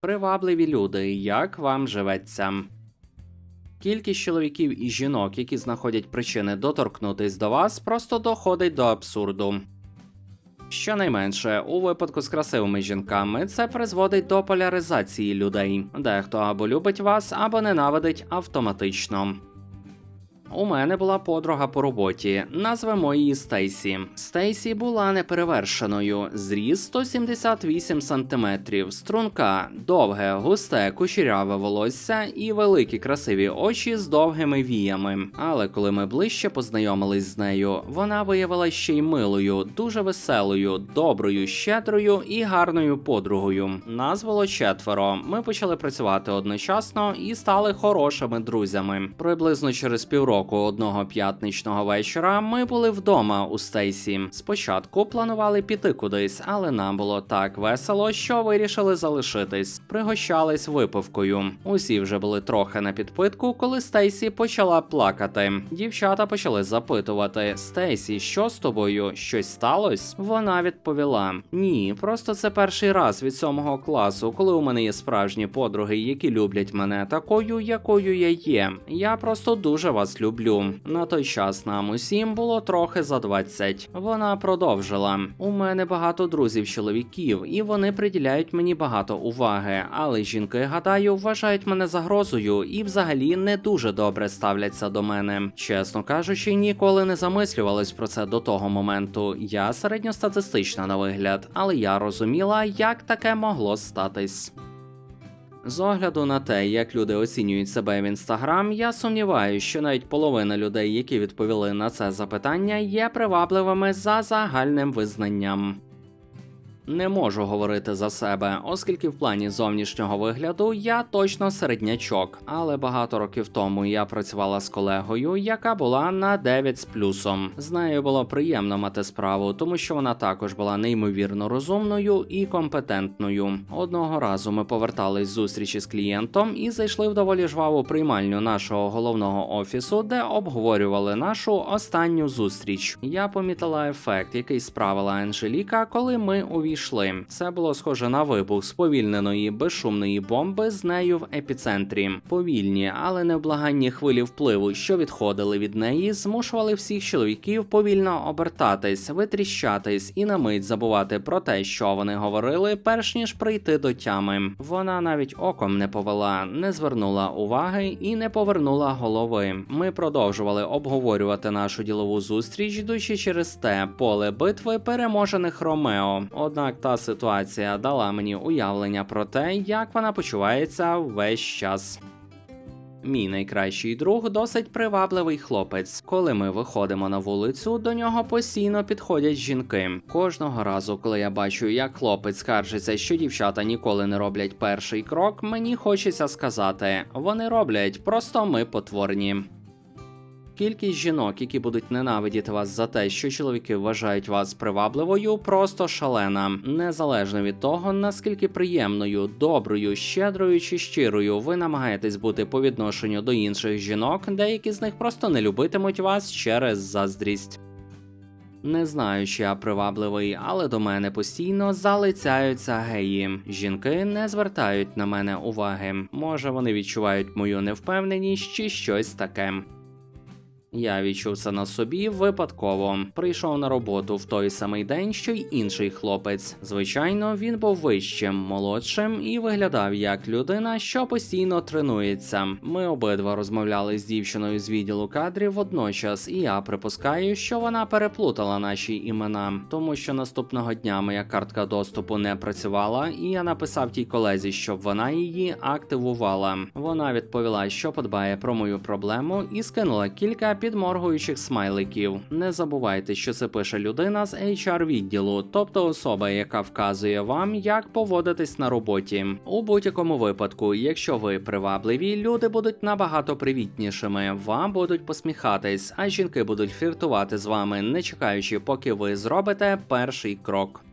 Привабливі люди, як вам живеться? Кількість чоловіків і жінок, які знаходять причини доторкнутись до вас, просто доходить до абсурду. Щонайменше, у випадку з красивими жінками це призводить до поляризації людей. Дехто або любить вас, або ненавидить автоматично. У мене була подруга по роботі, назвемо її Стейсі. Стейсі була неперевершеною, зріс 178 см, струнка, довге, густе, кучеряве волосся і великі красиві очі з довгими віями. Але коли ми ближче познайомились з нею, вона виявилася ще й милою, дуже веселою, доброю, щедрою і гарною подругою. Нас було четверо. Ми почали працювати одночасно і стали хорошими друзями. Приблизно через півроку одного п'ятничного вечора ми були вдома у Стейсі. Спочатку планували піти кудись, але нам було так весело, що вирішили залишитись. Пригощались випивкою. Усі вже були трохи на підпитку, коли Стейсі почала плакати. Дівчата почали запитувати: Стейсі, що з тобою? Щось сталося? Вона відповіла: Ні, просто це перший раз від сьомого класу, коли у мене є справжні подруги, які люблять мене такою, якою я є. Я просто дуже вас люблю. На той час нам усім було трохи за 20. Вона продовжила: у мене багато друзів чоловіків, і вони приділяють мені багато уваги. Але жінки, гадаю, вважають мене загрозою і взагалі не дуже добре ставляться до мене. Чесно кажучи, ніколи не замислювалась про це до того моменту. Я середньостатистична на вигляд, але я розуміла, як таке могло статись. З огляду на те, як люди оцінюють себе в інстаграм, я сумніваюся, що навіть половина людей, які відповіли на це запитання, є привабливими за загальним визнанням. Не можу говорити за себе, оскільки в плані зовнішнього вигляду я точно середнячок. Але багато років тому я працювала з колегою, яка була на 9 з плюсом. З нею було приємно мати справу, тому що вона також була неймовірно розумною і компетентною. Одного разу ми повертались з зустрічі з клієнтом і зайшли в доволі жваву приймальню нашого головного офісу, де обговорювали нашу останню зустріч. Я помітила ефект, який справила Анжеліка, коли ми увійшли. Це було схоже на вибух сповільненої безшумної бомби з нею в епіцентрі. Повільні, але невблаганні хвилі впливу, що відходили від неї, змушували всіх чоловіків повільно обертатись, витріщатись і на мить забувати про те, що вони говорили, перш ніж прийти до тями. Вона навіть оком не повела, не звернула уваги і не повернула голови. Ми продовжували обговорювати нашу ділову зустріч, йдучи через те поле битви переможених Ромео. Однак та ситуація дала мені уявлення про те, як вона почувається весь час. Мій найкращий друг досить привабливий хлопець. Коли ми виходимо на вулицю, до нього постійно підходять жінки. Кожного разу, коли я бачу, як хлопець скаржиться, що дівчата ніколи не роблять перший крок, мені хочеться сказати: вони роблять, просто ми потворні. Кількість жінок, які будуть ненавидіти вас за те, що чоловіки вважають вас привабливою, просто шалена, незалежно від того, наскільки приємною, доброю, щедрою чи щирою ви намагаєтесь бути по відношенню до інших жінок, деякі з них просто не любитимуть вас через заздрість. Не знаю, чи я привабливий, але до мене постійно залицяються геї. Жінки не звертають на мене уваги. Може, вони відчувають мою невпевненість чи щось таке. Я відчув це на собі випадково. Прийшов на роботу в той самий день, що й інший хлопець. Звичайно, він був вищим, молодшим і виглядав як людина, що постійно тренується. Ми обидва розмовляли з дівчиною з відділу кадрів водночас, і я припускаю, що вона переплутала наші імена, тому що наступного дня моя картка доступу не працювала, і я написав тій колезі, щоб вона її активувала. Вона відповіла, що подбає про мою проблему, і скинула кілька підморгуючих смайликів. Не забувайте, що це пише людина з HR відділу, тобто особа, яка вказує вам, як поводитись на роботі. У будь-якому випадку, якщо ви привабливі, люди будуть набагато привітнішими, вам будуть посміхатись, а жінки будуть фліртувати з вами, не чекаючи, поки ви зробите перший крок.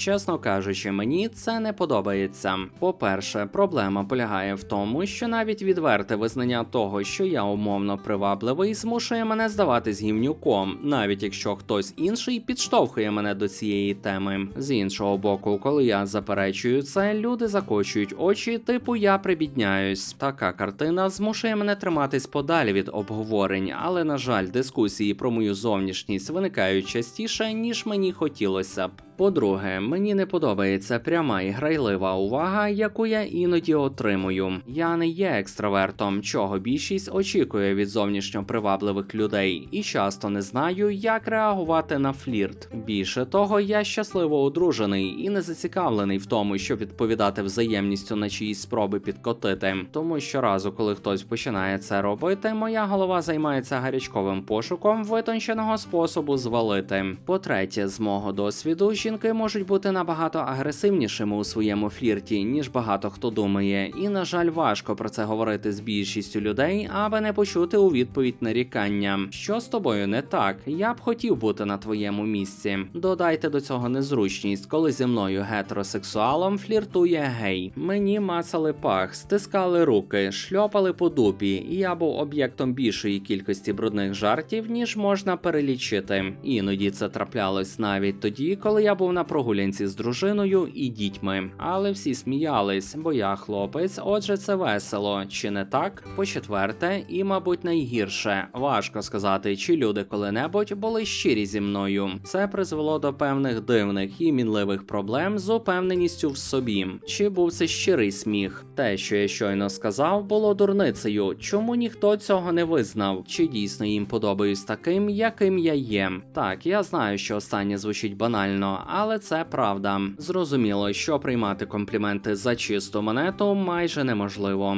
Чесно кажучи, мені це не подобається. По-перше, проблема полягає в тому, що навіть відверте визнання того, що я умовно привабливий, змушує мене здаватись гівнюком, навіть якщо хтось інший підштовхує мене до цієї теми. З іншого боку, коли я заперечую це, люди закочують очі, типу я прибідняюсь. Така картина змушує мене триматись подалі від обговорень, але на жаль, дискусії про мою зовнішність виникають частіше, ніж мені хотілося б. По-друге, мені не подобається пряма і грайлива увага, яку я іноді отримую. Я не є екстравертом, чого більшість очікує від зовнішньо привабливих людей, і часто не знаю, як реагувати на флірт. Більше того, я щасливо одружений і не зацікавлений в тому, щоб відповідати взаємністю на чиїсь спроби підкотити. Тому щоразу, коли хтось починає це робити, моя голова займається гарячковим пошуком витонченого способу звалити. По-третє, з мого досвіду, жінки можуть бути набагато агресивнішими у своєму флірті, ніж багато хто думає, і на жаль, важко про це говорити з більшістю людей, аби не почути у відповідь нарікання. Що з тобою не так? Я б хотів бути на твоєму місці. Додайте до цього незручність, коли зі мною гетеросексуалом фліртує гей. Мені мацали пах, стискали руки, шльопали по дупі, і я був об'єктом більшої кількості брудних жартів, ніж можна перелічити. Іноді це траплялось навіть тоді, коли я був на прогулянці з дружиною і дітьми. Але всі сміялись, бо я хлопець, отже, це весело. Чи не так? По-четверте, і, мабуть, найгірше. Важко сказати, чи люди коли-небудь були щирі зі мною. Це призвело до певних дивних і мінливих проблем з упевненістю в собі. Чи був це щирий сміх? Те, що я щойно сказав, було дурницею. Чому ніхто цього не визнав? Чи дійсно їм подобаюсь таким, яким я є? Так, я знаю, що останнє звучить банально, але це правда. Зрозуміло, що приймати компліменти за чисту монету майже неможливо.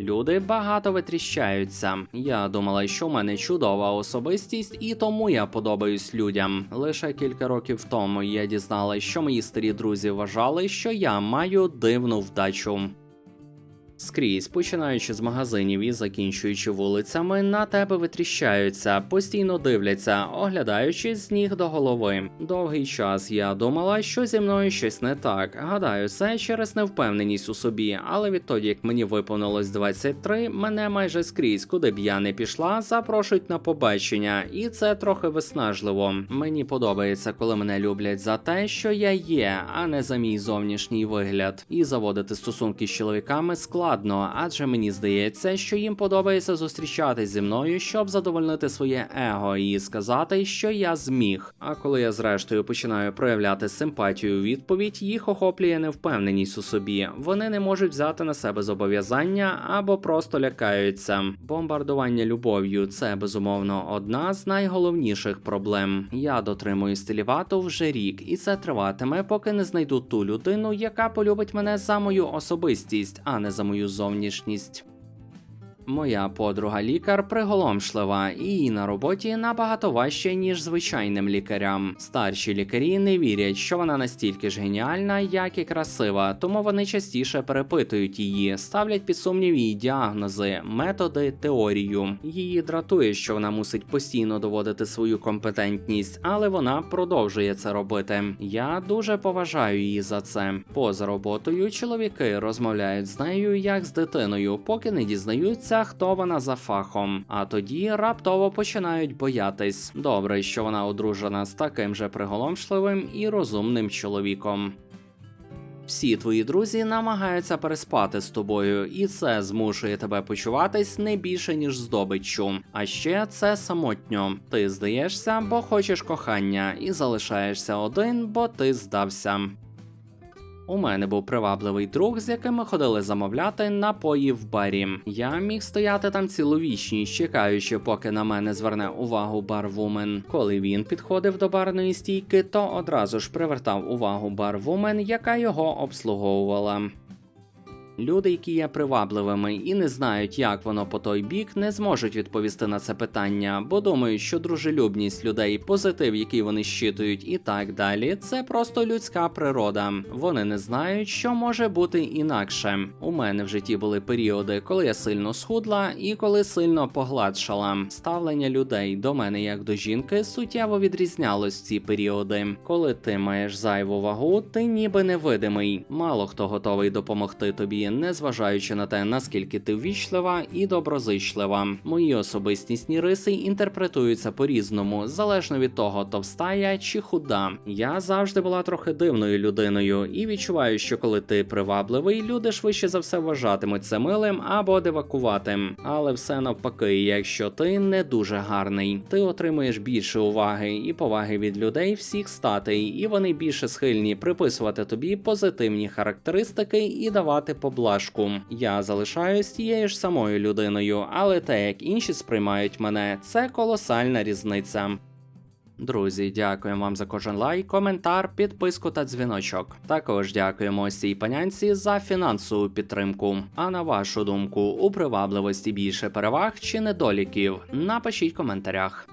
Люди багато витріщаються. Я думала, що в мене чудова особистість, і тому я подобаюсь людям. Лише кілька років тому я дізналась, що мої старі друзі вважали, що я маю дивну вдачу. Скрізь, починаючи з магазинів і закінчуючи вулицями, на тебе витріщаються, постійно дивляться, оглядаючись з ніг до голови. Довгий час я думала, що зі мною щось не так. Гадаю, це через невпевненість у собі, але відтоді, як мені виповнилось 23, мене майже скрізь, куди б я не пішла, запрошують на побачення, і це трохи виснажливо. Мені подобається, коли мене люблять за те, що я є, а не за мій зовнішній вигляд. І заводити стосунки з чоловіками складно, адже мені здається, що їм подобається зустрічатись зі мною, щоб задовольнити своє его і сказати, що я зміг. А коли я зрештою починаю проявляти симпатію у відповідь, їх охоплює невпевненість у собі. Вони не можуть взяти на себе зобов'язання або просто лякаються. Бомбардування любов'ю це безумовно одна з найголовніших проблем. Я дотримую стилівату вже рік, і це триватиме, поки не знайду ту людину, яка полюбить мене за мою особистість, а не за мою зовнішність. Моя подруга лікар приголомшлива, і їй на роботі набагато важче, ніж звичайним лікарям. Старші лікарі не вірять, що вона настільки ж геніальна, як і красива, тому вони частіше перепитують її, ставлять під сумнів її діагнози, методи, теорію. Її дратує, що вона мусить постійно доводити свою компетентність, але вона продовжує це робити. Я дуже поважаю її за це. Поза роботою чоловіки розмовляють з нею як з дитиною, поки не дізнаються, хто вона за фахом. А тоді раптово починають боятись. Добре, що вона одружена з таким же приголомшливим і розумним чоловіком. Всі твої друзі намагаються переспати з тобою, і це змушує тебе почуватись не більше ніж здобиччю. А ще це самотньо. Ти здаєшся, бо хочеш кохання, і залишаєшся один, бо ти здався. У мене був привабливий друг, з яким ми ходили замовляти напої в барі. Я міг стояти там цілу вічність, чекаючи, поки на мене зверне увагу барвумен. Коли він підходив до барної стійки, то одразу ж привертав увагу барвумен, яка його обслуговувала. Люди, які є привабливими і не знають, як воно по той бік, не зможуть відповісти на це питання, бо думають, що дружелюбність людей, позитив, який вони щитують, і так далі, це просто людська природа. Вони не знають, що може бути інакше. У мене в житті були періоди, коли я сильно схудла і коли сильно погладшала. Ставлення людей до мене як до жінки суттєво відрізнялось в ці періоди. Коли ти маєш зайву вагу, ти ніби невидимий. Мало хто готовий допомогти тобі, незважаючи на те, наскільки ти ввічлива і доброзичлива. Мої особистісні риси інтерпретуються по-різному, залежно від того, товста я чи худа. Я завжди була трохи дивною людиною і відчуваю, що коли ти привабливий, люди швидше за все вважатимуть це милим або дивакуватим. Але все навпаки, якщо ти не дуже гарний, ти отримуєш більше уваги і поваги від людей всіх статей, і вони більше схильні приписувати тобі позитивні характеристики і давати поблажку. Я залишаюсь тією ж самою людиною, але те, як інші сприймають мене, це колосальна різниця. Друзі, дякуємо вам за кожен лайк, коментар, підписку та дзвіночок. Також дякуємо цій панянці за фінансову підтримку. А на вашу думку, у привабливості більше переваг чи недоліків? Напишіть в коментарях.